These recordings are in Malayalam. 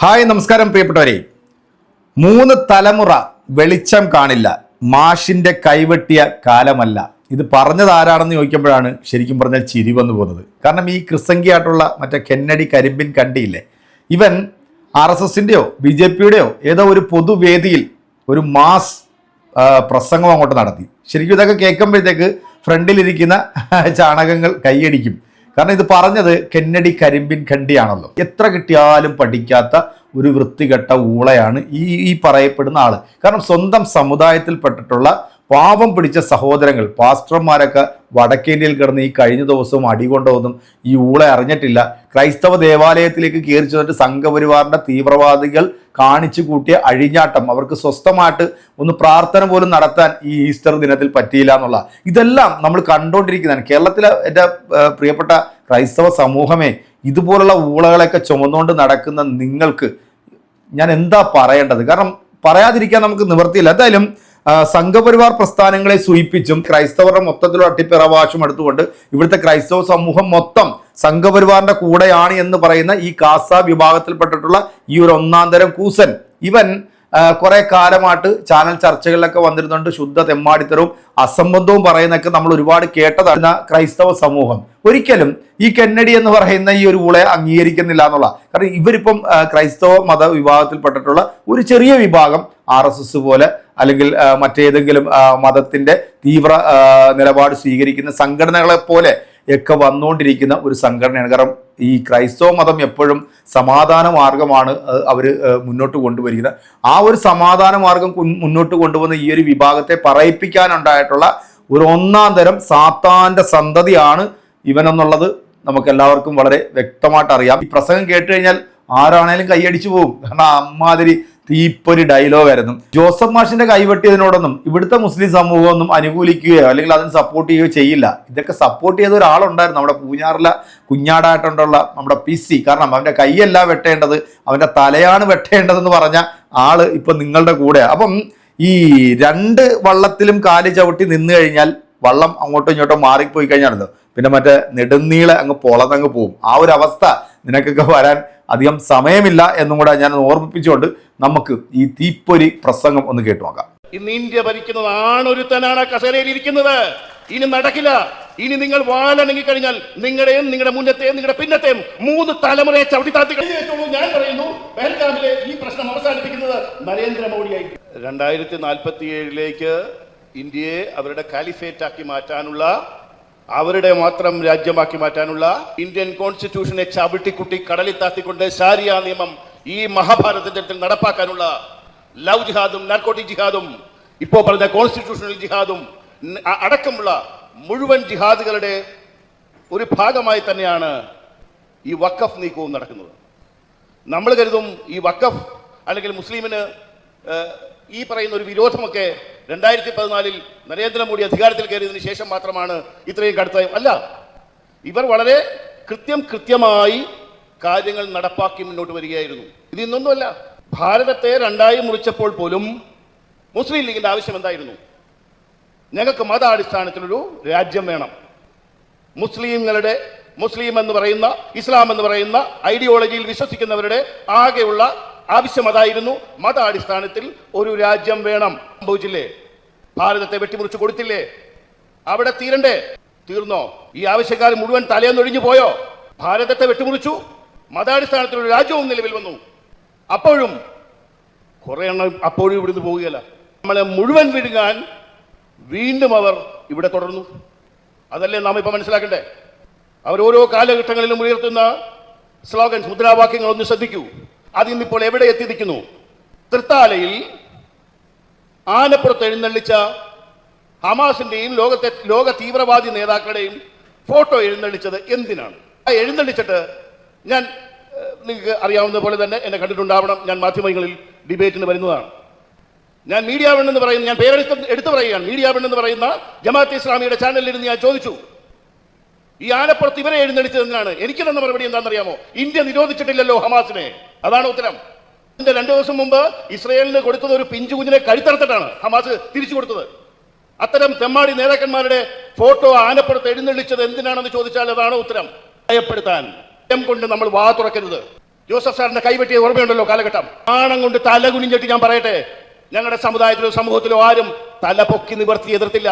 ഹായ് നമസ്കാരം പ്രിയപ്പെട്ടവരെ. മൂന്ന് തലമുറ വെളിച്ചം കാണില്ല. മാഷിന്റെ കൈവെട്ടിയ കാലമല്ല. ഇത് പറഞ്ഞത് ആരാണെന്ന് ചോദിക്കുമ്പോഴാണ് ശരിക്കും പറഞ്ഞാൽ ചിരി വന്നു പോകുന്നത്. കാരണം ഈ ക്രിസംഗിയായിട്ടുള്ള മറ്റേ കെന്നടി കരിമ്പിൻ കണ്ടിയില്ലേ? ഇവൻ ആർ എസ് എസിന്റെയോ ബി ജെ പിയുടെയോ ഏതോ ഒരു പൊതുവേദിയിൽ ഒരു മാസ് പ്രസംഗം അങ്ങോട്ട് നടത്തി. ശരിക്കും ഇതൊക്കെ കേൾക്കുമ്പോഴത്തേക്ക് ഫ്രണ്ടിലിരിക്കുന്ന ചാണകങ്ങൾ കൈയടിക്കും. കാരണം ഇത് പറഞ്ഞത് കെന്നഡി കരിമ്പിൻ ഖണ്ഡിയാണല്ലോ. എത്ര കിട്ടിയാലും പഠിക്കാത്ത ഒരു വൃത്തികെട്ട ഊളയാണ് ഈ ഈ പറയപ്പെടുന്ന ആൾ. കാരണം സ്വന്തം സമുദായത്തിൽപ്പെട്ടിട്ടുള്ള പാവം പിടിച്ച സഹോദരങ്ങൾ. പാസ്റ്റർമാരൊക്കെ വടക്കേന്ത്യയിൽ കിടന്ന് ഈ കഴിഞ്ഞ ദിവസവും അടികൊണ്ടതൊന്നും ഈ ഊളെ അറിഞ്ഞിട്ടില്ല. ക്രൈസ്തവ ദേവാലയത്തിലേക്ക് കയറി ചെന്നിട്ട് സംഘപരിവാറിന്റെ തീവ്രവാദികൾ കാണിച്ചു കൂട്ടിയ അഴിഞ്ഞാട്ടം അവർക്ക് സ്വസ്ഥമായിട്ട് ഒന്ന് പ്രാർത്ഥന പോലും നടത്താൻ ഈ ഈസ്റ്റർ ദിനത്തിൽ പറ്റിയില്ല എന്നുള്ള. ഇതെല്ലാം നമ്മൾ കണ്ടുകൊണ്ടിരിക്കുന്നതാണ് കേരളത്തിലെ എന്റെ പ്രിയപ്പെട്ട ക്രൈസ്തവ സമൂഹമേ ഇതുപോലുള്ള ഊളകളൊക്കെ ചുമന്നുകൊണ്ട് നടക്കുന്ന നിങ്ങൾക്ക് ഞാൻ എന്താ പറയേണ്ടത്? കാരണം പറയാതിരിക്കാൻ നമുക്ക് നിവർത്തിയില്ല എന്തായാലും സംഘപരിവാർ പ്രസ്ഥാനങ്ങളെ സൂചിപ്പിച്ചും ക്രൈസ്തവരുടെ മൊത്തത്തിലുള്ള അട്ടിപ്പിറവാശം എടുത്തുകൊണ്ട് ഇവിടുത്തെ ക്രൈസ്തവ സമൂഹം മൊത്തം സംഘപരിവാറിന്റെ കൂടെയാണ് എന്ന് പറയുന്ന ഈ കാസ വിഭാഗത്തിൽപ്പെട്ടിട്ടുള്ള ഈ ഒരു ഒന്നാം തരം കൂസൻ. ഇവൻ കുറെ കാലമായിട്ട് ചാനൽ ചർച്ചകളിലൊക്കെ വന്നിരുന്നുണ്ട്. ശുദ്ധ തെമ്മാടിത്തരവും അസംബന്ധവും പറയുന്നൊക്കെ നമ്മൾ ഒരുപാട് കേട്ടതാണ് ക്രൈസ്തവ സമൂഹം. ഒരിക്കലും ഈ കെന്നഡി എന്ന് പറയുന്ന ഈ ഒരു ഊളെ അംഗീകരിക്കുന്നില്ല എന്നുള്ള കാരണം ഇവരിപ്പം ക്രൈസ്തവ മത വിഭാഗത്തിൽപ്പെട്ടിട്ടുള്ള ഒരു ചെറിയ വിഭാഗം ആർ പോലെ അല്ലെങ്കിൽ മറ്റേതെങ്കിലും മതത്തിന്റെ തീവ്ര നിലപാട് സ്വീകരിക്കുന്ന സംഘടനകളെ പോലെ ഒക്കെ വന്നുകൊണ്ടിരിക്കുന്ന ഒരു സംഘടനയാണ്. കാരണം ഈ ക്രൈസ്തവ മതം എപ്പോഴും സമാധാന മാർഗമാണ് അവർ മുന്നോട്ട് കൊണ്ടുവരിക്കുന്നത് ആ ഒരു സമാധാന മാർഗം മുന്നോട്ട് കൊണ്ടുവന്ന ഈ ഒരു വിഭാഗത്തെ പറയിപ്പിക്കാനുണ്ടായിട്ടുള്ള ഒരു ഒന്നാം തരം സാത്താന്റെ സന്തതിയാണ് ഇവനെന്നുള്ളത് നമുക്ക് എല്ലാവർക്കും വളരെ വ്യക്തമായിട്ട് അറിയാം. ഈ പ്രസംഗം കേട്ട് കഴിഞ്ഞാൽ ആരാണേലും കൈയടിച്ചു പോകും. കാരണം അമ്മാതിരി തീപ്പൊരി ഡയലോഗായിരുന്നു ജോസഫ് മാഷിന്റെ കൈവെട്ടിയതിനോടൊന്നും ഇവിടുത്തെ മുസ്ലിം സമൂഹമൊന്നും അനുകൂലിക്കുകയോ അല്ലെങ്കിൽ അതിന് സപ്പോർട്ട് ചെയ്യുകയോ ചെയ്യില്ല. ഇതൊക്കെ സപ്പോർട്ട് ചെയ്ത ഒരാളുണ്ടായിരുന്നു നമ്മുടെ പൂഞ്ഞാറിലെ കുഞ്ഞാടായിട്ടുള്ള നമ്മുടെ പി സി കാരണം അവന്റെ കൈയല്ല വെട്ടേണ്ടത് അവന്റെ തലയാണ് വെട്ടേണ്ടതെന്ന് പറഞ്ഞ ആൾ ഇപ്പൊ നിങ്ങളുടെ കൂടെ. അപ്പം ഈ രണ്ട് വള്ളത്തിലും കാൽ ചവിട്ടി നിന്ന് കഴിഞ്ഞാൽ വള്ളം അങ്ങോട്ടും ഇങ്ങോട്ടും മാറിപ്പോയി കഴിഞ്ഞാണല്ലോ പിന്നെ മറ്റേ നെടുന്നീളെ അങ്ങ് പൊളന്നങ്ങ് പോവും. ആ ഒരു അവസ്ഥ നിനക്കൊക്കെ വരാൻ അധികം സമയമില്ല എന്നും കൂടെ ഞാൻ ഓർമ്മിപ്പിച്ചുകൊണ്ട് നമുക്ക് ഈ തീപ്പൊരി പ്രസംഗം ഒന്ന് കേട്ടു നോക്കാം. ഇന്ന് ഇന്ത്യ ഭരിക്കുന്നത് ആണൊരുത്തനാണ് കസേരയിൽ ഇരിക്കുന്നത്. ഇനി നടക്കില്ല. ഇനി നിങ്ങൾ വാലണങ്ങി കഴിഞ്ഞാൽ നിങ്ങളുടെയും നിങ്ങളുടെ മുന്നത്തെയും നിങ്ങളുടെ പിന്നത്തെയും മൂന്ന് തലമുറയെ ചവിട്ടി താത്തി ഞാൻ പറയുന്നു ബെൽഗാമിലെ ഈ പ്രശ്നം അവസാനിപ്പിക്കുന്നത് നരേന്ദ്രമോദിയായിരിക്കും രണ്ടായിരത്തി നാൽപ്പത്തി ഏഴിലേക്ക് ഇന്ത്യയെ അവരുടെ കാലിഫേറ്റ് ആക്കി മാറ്റാനുള്ള അവരുടെ മാത്രം രാജ്യമാക്കി മാറ്റാനുള്ള ഇന്ത്യൻ കോൺസ്റ്റിറ്റ്യൂഷനെ ചവിട്ടിക്കുട്ടി കടലിൽ താത്തിക്കൊണ്ട് ശാരിയ നിയമം ഈ മഹാഭാരതത്തിൽ നടപ്പാക്കാനുള്ള ലവ് ജിഹാദും നാർക്കോട്ടിക് ജിഹാദും ഇപ്പോൾ പറഞ്ഞ കോൺസ്റ്റിറ്റ്യൂഷണൽ ജിഹാദും അടക്കമുള്ള മുഴുവൻ ജിഹാദുകളുടെ ഒരു ഭാഗമായി തന്നെയാണ് ഈ വക്കഫ് നീക്കവും നടക്കുന്നത്. നമ്മൾ കരുതും ഈ വക്കഫ് അല്ലെങ്കിൽ മുസ്ലിമിന് ഈ പറയുന്ന ഒരു വിരോധമൊക്കെ രണ്ടായിരത്തി പതിനാലിൽ നരേന്ദ്രമോദി അധികാരത്തിൽ കയറിയതിന് ശേഷം മാത്രമാണ് ഇത്രയും കടുത്ത അല്ല ഇവർ വളരെ കൃത്യം കൃത്യമായി കാര്യങ്ങൾ നടപ്പാക്കി മുന്നോട്ട് വരികയായിരുന്നു. ഇത് ഇന്നൊന്നുമല്ല. ഭാരതത്തെ രണ്ടായി മുറിച്ചപ്പോൾ പോലും മുസ്ലിം ലീഗിന്റെ ആവശ്യം എന്തായിരുന്നു? ഞങ്ങൾക്ക് മതാടിസ്ഥാനത്തിലൊരു രാജ്യം വേണം. മുസ്ലിങ്ങളുടെ മുസ്ലിം എന്ന് പറയുന്ന ഇസ്ലാം എന്ന് പറയുന്ന ഐഡിയോളജിയിൽ വിശ്വസിക്കുന്നവരുടെ ആകെയുള്ള ആവശ്യം അതായിരുന്നു മതാടിസ്ഥാനത്തിൽ ഒരു രാജ്യം വേണം. സംഭവിച്ചില്ലേ? ഭാരതത്തെ വെട്ടിമുറിച്ച് കൊടുത്തില്ലേ? അവിടെ തീരണ്ടേ? തീർന്നോ? ഈ ആവശ്യക്കാർ മുഴുവൻ തലയെന്നൊഴിഞ്ഞു പോയോ? ഭാരതത്തെ വെട്ടിമുറിച്ചു? മതാടിസ്ഥാനത്തിൽ ഒരു രാജ്യവും നിലവിൽ വന്നു. അപ്പോഴും കുറെ എണ്ണം അപ്പോഴും ഇവിടുന്ന് പോവുകയല്ല. നമ്മളെ മുഴുവൻ വിഴുങ്ങാൻ വീണ്ടും അവർ ഇവിടെ തുടർന്നു. അതല്ലേ നാം ഇപ്പൊ മനസ്സിലാക്കണ്ടേ? അവർ ഓരോ കാലഘട്ടങ്ങളിലും ഉയർത്തുന്ന സ്ലോഗൻസ് മുദ്രാവാക്യങ്ങൾ ഒന്ന് ശ്രദ്ധിക്കൂ. അതിന്നിപ്പോൾ എവിടെ എത്തി നിൽക്കുന്നു തൃത്താലയിൽ ആനപ്പുറത്ത് എഴുന്നള്ളിച്ച ഹമാസിന്റെയും ലോകത്തെ ലോക തീവ്രവാദി നേതാക്കളുടെയും ഫോട്ടോ എഴുന്നള്ളിച്ചത് എന്തിനാണ്? ആ എഴുന്നള്ളിച്ചിട്ട് ഞാൻ നിങ്ങൾക്ക് അറിയാവുന്ന പോലെ തന്നെ എന്നെ കണ്ടിട്ടുണ്ടാവണം. ഞാൻ മാധ്യമങ്ങളിൽ ഡിബേറ്റിന് വരുന്നതാണ്. ഞാൻ മീഡിയ എന്ന് പറയുന്ന ഞാൻ പേരെടുത്ത് എടുത്തു പറയുകയാണ്. മീഡിയ എന്ന് പറയുന്ന ജമാഅത്ത് ഇസ്ലാമിയുടെ ചാനലിൽ ഇരുന്ന് ഞാൻ ചോദിച്ചു. ഈ ആലപ്പുറത്ത് ഇവരെ എഴുന്നള്ളിച്ചത് എന്തിനാണ്? എനിക്ക് തന്ന മറുപടി എന്താണെന്നറിയാമോ? ഇന്ത്യ നിരോധിച്ചിട്ടില്ലല്ലോ ഹമാസിനെ. അതാണ് ഉത്തരം. ഇതിന്റെ രണ്ടു ദിവസം മുമ്പ് ഇസ്രയേലിന് കൊടുത്തത് ഒരു പിഞ്ചു കുഞ്ഞിനെ കഴുത്തറുത്തിട്ടാണ് ഹമാസ് തിരിച്ചു കൊടുത്തത്. അത്തരം തെമ്മാടി നേതാക്കന്മാരുടെ ഫോട്ടോ ആനപ്പുറത്ത് എഴുന്നള്ളിച്ചത് എന്തിനാണെന്ന് ചോദിച്ചാൽ അതാണ് ഉത്തരം. ഭയപ്പെടുത്താൻ ഭയം കൊണ്ട് നമ്മൾ വാ തുറക്കരുത്. ജോസഫ് സാറിന്റെ കൈവെട്ടിയത് ഓർമ്മയുണ്ടല്ലോ കാലഘട്ടം. ആണം കൊണ്ട് തല കുനിഞ്ഞിട്ട് ഞാൻ പറയട്ടെ ഞങ്ങളുടെ സമുദായത്തിലോ സമൂഹത്തിലോ ആരും തല പൊക്കി നിവർത്തി എതിർത്തില്ല.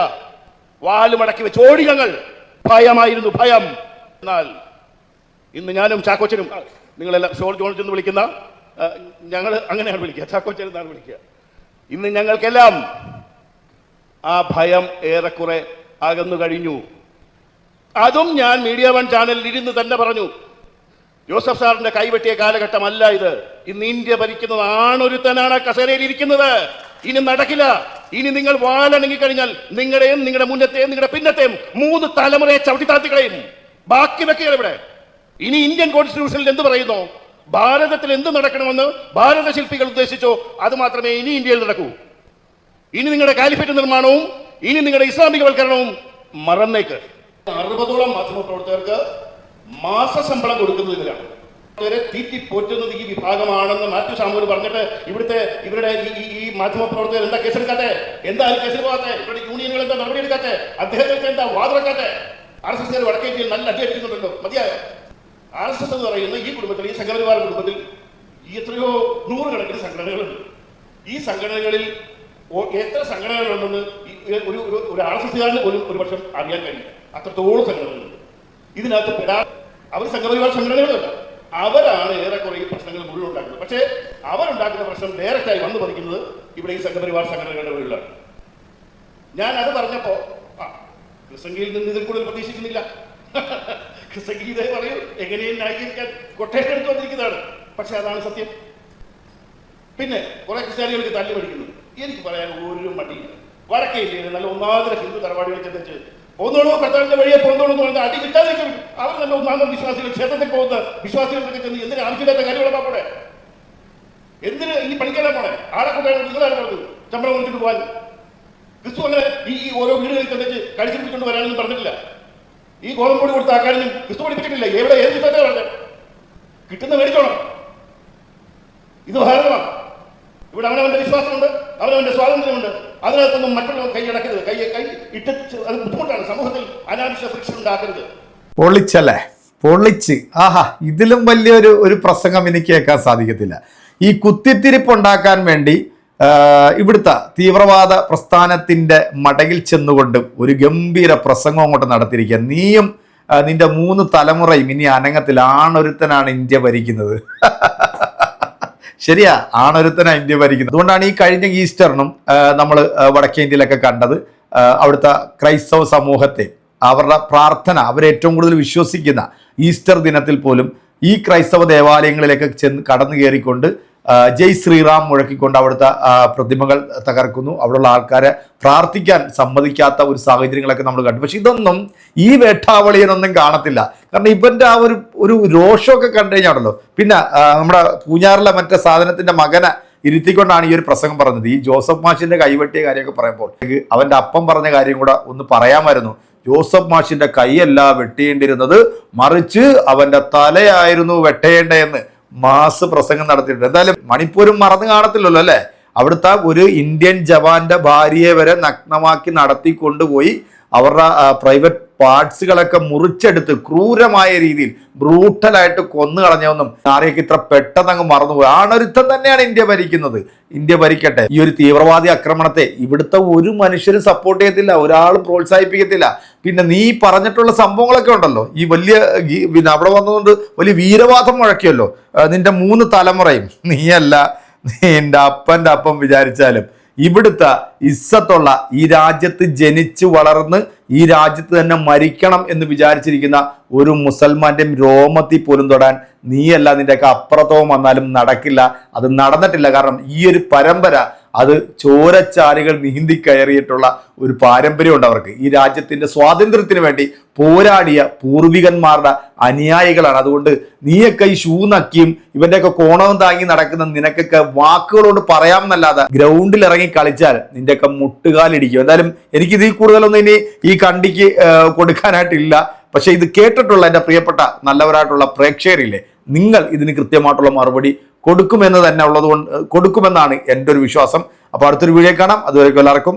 വാൽ മടക്കി വെച്ച് ഓടി ഞങ്ങൾ ഭയമായിരുന്നു ഭയം. എന്നാൽ ഇന്ന് ഞാനും ചാക്കോച്ചനും നിങ്ങളെല്ലാം ഷോൾ ജോൺസ് എന്ന് വിളിക്കുന്ന ഞങ്ങൾ അങ്ങനെയാണ് വിളിക്കുക. ചാക്കോച്ചൻ എന്നാണ് വിളിക്കുക. ഇന്ന് ഞങ്ങൾക്കെല്ലാം ആ ഭയം ഏറെക്കുറെ അകന്നു കഴിഞ്ഞു. അതും ഞാൻ മീഡിയ വൺ ചാനലിൽ ഇരുന്ന് തന്നെ പറഞ്ഞു. ജോസഫ് സാറിന്റെ കൈവെട്ടിയ കാലഘട്ടമല്ല ഇത്. ഇന്ന് ഇന്ത്യ ഭരിക്കുന്നത് ആണൊരുത്തനാണ് കസേരയിൽ ഇരിക്കുന്നത്. ഇനി നടക്കില്ല. ഇനി നിങ്ങൾ വാലണങ്ങി കഴിഞ്ഞാൽ നിങ്ങളുടെയും നിങ്ങളുടെ മുന്നത്തെയും നിങ്ങളുടെ പിന്നത്തെയും മൂന്ന് തലമുറയെ ചവിട്ടിത്താത്തിക്കളയും ബാക്കി വെക്കുക ഇവിടെ. ഇനി ഇന്ത്യൻ കോൺസ്റ്റിറ്റ്യൂഷനിൽ എന്ത് പറയുന്നു? ഭാരതത്തിൽ എന്ത് നടക്കണമെന്ന് ഭാരത ശില്പികൾ ഉദ്ദേശിച്ചോ അത് മാത്രമേ ഇനി ഇന്ത്യയിൽ നടക്കൂ. ഇനി നിങ്ങളുടെ കാലിഫറ്റ് നിർമ്മാണവും ഇനി നിങ്ങളുടെ ഇസ്ലാമികവൽക്കരണവും മറന്നേക്ക്. അറുപതോളം മാധ്യമപ്രവർത്തകർക്ക് മാസശമ്പളം കൊടുക്കുന്നതിനാണ് ഇവരെ തീറ്റി പോറ്റുന്നത് ഈ വിഭാഗമാണെന്ന് മാത്യു സാമൂൽ പറഞ്ഞിട്ട് ഇവിടുത്തെ ഇവരുടെ ഈ- ഈ മാധ്യമ മാധ്യമപ്രവർത്തകർ എന്താ കേസെടുക്കാത്തെ എന്താ അതിൽ കേസെടുക്കാത്തെ ഇവരുടെ യൂണിയനുകൾ എന്താ നടപടി എടുക്കാത്തെ? അദ്ദേഹത്തെ എന്താ വാതിറക്കാത്തെ? ആർ എസ് എസ് വടക്കേ ഇന്ത്യയിൽ നല്ല അടി അടിക്കുന്നുണ്ടല്ലോ. മതിയായോ? ആർ എസ് എസ് എന്ന് പറയുന്ന ഈ കുടുംബത്തിൽ ഈ സംഘപരിവാര കുടുംബത്തിൽ എത്രയോ നൂറുകണക്കിന് സംഘടനകളുണ്ട്. ഈ സംഘടനകളിൽ എത്ര സംഘടനകളുണ്ടെന്ന് ഒരു ഒരു ആർ എസ് എസ്കാരന് പോലും ഒരു പക്ഷം അറിയാൻ കഴിയും അത്രത്തോളം സംഘടനകളുണ്ട്. ഇതിനകത്ത് പെടാ അവർ സംഘപരിവാർ സംഘടനകളല്ല അവരാണ് ഏറെക്കുറെ ഈ പ്രശ്നങ്ങൾ മുഴുവൻ ഉണ്ടാക്കുന്നത്. പക്ഷേ അവരുണ്ടാക്കുന്ന പ്രശ്നം ഡയറക്റ്റായി വന്നു പതിക്കുന്നത് ഇവിടെ ഈ സംഘപരിവാർ സംഘടനകളുടെ വീട്ടിലാണ്. ഞാൻ അത് പറഞ്ഞപ്പോ ആ ക്രിസംഗിയിൽ നിന്ന് ഇതിൽ കൂടുതൽ പ്രതീക്ഷിക്കുന്നില്ല. ക്രിസംഗി ഇതേ പറയൂ എങ്ങനെയും ന്യായീകരിക്കാൻ കൊട്ടേഷൻ എടുത്തു വന്നിരിക്കുന്നതാണ് പക്ഷെ അതാണ് സത്യം. പിന്നെ കുറെ ക്രിസ്ത്യാനികൾക്ക് തല്ലി പഠിക്കുന്നു. എനിക്ക് പറയാൻ ഒരു മടിയില്ല. വടക്കേ ഇന്ത്യയിൽ നല്ല ഒന്നാമതര ഹിന്ദു തറവാടികൾ ചെന്നിട്ട് പോന്നോളൂ കർത്താവിന്റെ വഴിയെ പോന്നോളൂ എന്ന് പറഞ്ഞാൽ അടി കിട്ടാതിരിക്കും അവർ തന്നെ ഒന്നാമത് വിശ്വാസികൾ ക്ഷേത്രത്തിൽ പോകുന്ന വിശ്വാസികൾക്കൊക്കെ ചെന്ന് എന്തിനു ആവശ്യമില്ലാത്ത കാര്യങ്ങളാ പോടെ എന്തിന് ഈ പഠിക്കാനാ പോണേ? ആളെ കൊണ്ടാണ് നിങ്ങളാണ് പറഞ്ഞത്? ശമ്പളം കൊടുത്തിട്ട് പോകാൻ ക്രിസ്തു അങ്ങനെ ഈ ഓരോ വീടുകളിൽ ചെന്നിട്ട് കഴിച്ചു പിടിച്ചുകൊണ്ട് വരാനൊന്നും പറഞ്ഞിട്ടില്ല. ഈ ഗോതമ്പൊടി കൊടുത്ത ആക്കാനും ക്രിസ്തു പഠിപ്പിച്ചിട്ടില്ല. എവിടെ? ഏത് വിശ്വാസം പറഞ്ഞത് കിട്ടുന്ന മേടിച്ചോണം. ഇത് ഭാരതമാണ് ഇവിടെ അവനവന്റെ വിശ്വാസമുണ്ട് അവനവന്റെ സ്വാതന്ത്ര്യമുണ്ട്. അതിനകത്തൊന്നും മറ്റുള്ളവർ കൈയടക്കരുത് കൈ കൈ ഇട്ട് അത് ബുദ്ധിമുട്ടാണ്. സമൂഹത്തിൽ അനാവശ്യ ഫ്രിക്ഷൻ ഉണ്ടാക്കരുത്. പൊള്ളിച്ചല്ലേ പൊള്ളിച്ച് ആഹാ ഇതിലും വലിയൊരു ഒരു പ്രസംഗം എനിക്ക് കേൾക്കാൻ സാധിക്കത്തില്ല. ഈ കുത്തിത്തിരിപ്പ് ഉണ്ടാക്കാൻ വേണ്ടി ഇവിടുത്തെ തീവ്രവാദ പ്രസ്ഥാനത്തിന്റെ മടയിൽ ചെന്നുകൊണ്ട് ഒരു ഗംഭീര പ്രസംഗം അങ്ങോട്ട് നടത്തിയിരിക്കുക. നീയും നിന്റെ മൂന്ന് തലമുറയും ഇനി അനങ്ങത്തിൽ ആണൊരുത്തനാണ് ഇന്ത്യ ഭരിക്കുന്നത്. ശരിയാ ആണൊരുത്തന ഇന്ത്യ ഭരിക്കുന്നത്. അതുകൊണ്ടാണ് ഈ കഴിഞ്ഞ ഈസ്റ്ററിനും നമ്മൾ വടക്കേ ഇന്ത്യയിലൊക്കെ കണ്ടത്. അവിടുത്തെ ക്രൈസ്തവ സമൂഹത്തെ അവരുടെ പ്രാർത്ഥന അവരേറ്റവും കൂടുതൽ വിശ്വസിക്കുന്ന ഈസ്റ്റർ ദിനത്തിൽ പോലും ഈ ക്രൈസ്തവ ദേവാലയങ്ങളിലേക്ക് ചെന്ന് കടന്നു കയറിക്കൊണ്ട് ജയ് ശ്രീറാം മുഴക്കിക്കൊണ്ട് അവിടുത്തെ പ്രതിമകൾ തകർക്കുന്നു. അവിടെയുള്ള ആൾക്കാരെ പ്രാർത്ഥിക്കാൻ സമ്മതിക്കാത്ത ഒരു സാഹചര്യങ്ങളൊക്കെ നമ്മൾ കണ്ടു. പക്ഷെ ഇതൊന്നും ഈ വേട്ടാവളിയനൊന്നും കാണത്തില്ല. കാരണം ഇവന്റെ ആ ഒരു ഒരു രോഷമൊക്കെ കണ്ടു കഴിഞ്ഞാണല്ലോ. പിന്നെ നമ്മുടെ പൂഞ്ഞാറിലെ മറ്റേ സാധനത്തിന്റെ മകനെ ഇരുത്തിക്കൊണ്ടാണ് ഈ ഒരു പ്രസംഗം പറഞ്ഞത്. ഈ ജോസഫ് മാഷിന്റെ കൈവെട്ടിയ കാര്യമൊക്കെ പറയുമ്പോൾ അവന്റെ അപ്പം പറഞ്ഞ കാര്യം കൂടെ ഒന്ന് പറയാമായിരുന്നു. ജോസഫ് മാഷിന്റെ കൈയല്ല വെട്ടേണ്ടിരുന്നത് മറിച്ച് അവന്റെ തലയായിരുന്നു വെട്ടേണ്ടതെന്ന്. മാസ് പ്രസംഗം നടത്തിയിട്ടുണ്ട്. എന്തായാലും മണിപ്പൂരും മറന്നു കാണത്തില്ലല്ലോ അല്ലേ? അവിടുത്തെ ഒരു ഇന്ത്യൻ ജവാന്റെ ഭാര്യയെ വരെ നഗ്നമാക്കി നടത്തി കൊണ്ടുപോയി അവരുടെ പ്രൈവറ്റ് പാർട്സുകളൊക്കെ മുറിച്ചെടുത്ത് ക്രൂരമായ രീതിയിൽ ബ്രൂട്ടലായിട്ട് കൊന്നു കളഞ്ഞൊന്നും ആരെയൊക്കെ ഇത്ര പെട്ടെന്ന് അങ്ങ് മറന്നുപോയി. ആണൊരുത്തം തന്നെയാണ് ഇന്ത്യ ഭരിക്കുന്നത്. ഇന്ത്യ ഭരിക്കട്ടെ. ഈ ഒരു തീവ്രവാദി ആക്രമണത്തെ ഇവിടുത്തെ ഒരു മനുഷ്യരും സപ്പോർട്ട് ചെയ്യത്തില്ല. ഒരാളും പ്രോത്സാഹിപ്പിക്കത്തില്ല. പിന്നെ നീ പറഞ്ഞിട്ടുള്ള സംഭവങ്ങളൊക്കെ ഉണ്ടല്ലോ. ഈ വലിയ പിന്നെ അവിടെ വന്നതുകൊണ്ട് വലിയ വീരവാദം മുഴക്കിയല്ലോ. നിന്റെ മൂന്ന് തലമുറയും. നീയല്ല നിന്റെ അപ്പന്റെ അപ്പം വിചാരിച്ചാലും ഇവിടുത്തെ ഇസ്സത്തുള്ള ഈ രാജ്യത്ത് ജനിച്ച് വളർന്ന് ഈ രാജ്യത്ത് തന്നെ മരിക്കണം എന്ന് വിചാരിച്ചിരിക്കുന്ന ഒരു മുസൽമാന്റെയും രോമത്തിൽ പോലും തൊടാൻ നീയല്ല നിന്റെയൊക്കെ അപ്പുറത്തവും വന്നാലും നടക്കില്ല. അത് നടന്നിട്ടില്ല. കാരണം ഈ ഒരു പരമ്പര അത് ചോരച്ചാലുകൾ നീന്തി കയറിയിട്ടുള്ള ഒരു പാരമ്പര്യമുണ്ട് അവർക്ക്. ഈ രാജ്യത്തിന്റെ സ്വാതന്ത്ര്യത്തിന് വേണ്ടി പോരാടിയ പൂർവികന്മാരുടെ അനുയായികളാണ്. അതുകൊണ്ട് നീയൊക്കെ ഈ ഷൂ നക്കിയും ഇവന്റെയൊക്കെ കോണവും താങ്ങി നടക്കുന്ന നിനക്കൊക്കെ വാക്കുകളോട് പറയാമെന്നല്ലാതെ ഗ്രൗണ്ടിൽ ഇറങ്ങി കളിച്ചാൽ നിന്റെയൊക്കെ മുട്ടുകാലിടിക്കും. എന്തായാലും എനിക്ക് ഇതിൽ കൂടുതലൊന്നും ഇനി ഈ കണ്ടിക്ക് കൊടുക്കാനായിട്ടില്ല. പക്ഷെ ഇത് കേട്ടിട്ടുള്ള എന്റെ പ്രിയപ്പെട്ട നല്ലവരായിട്ടുള്ള പ്രേക്ഷകരില്ലേ നിങ്ങൾ ഇതിന് കൃത്യമായിട്ടുള്ള മറുപടി കൊടുക്കുമെന്ന് തന്നെ ഉള്ളത് കൊണ്ട് കൊടുക്കുമെന്നാണ് എന്റെ ഒരു വിശ്വാസം. അപ്പോൾ അടുത്തൊരു വീഡിയോ കാണാം. അതുവരെക്കും എല്ലാവർക്കും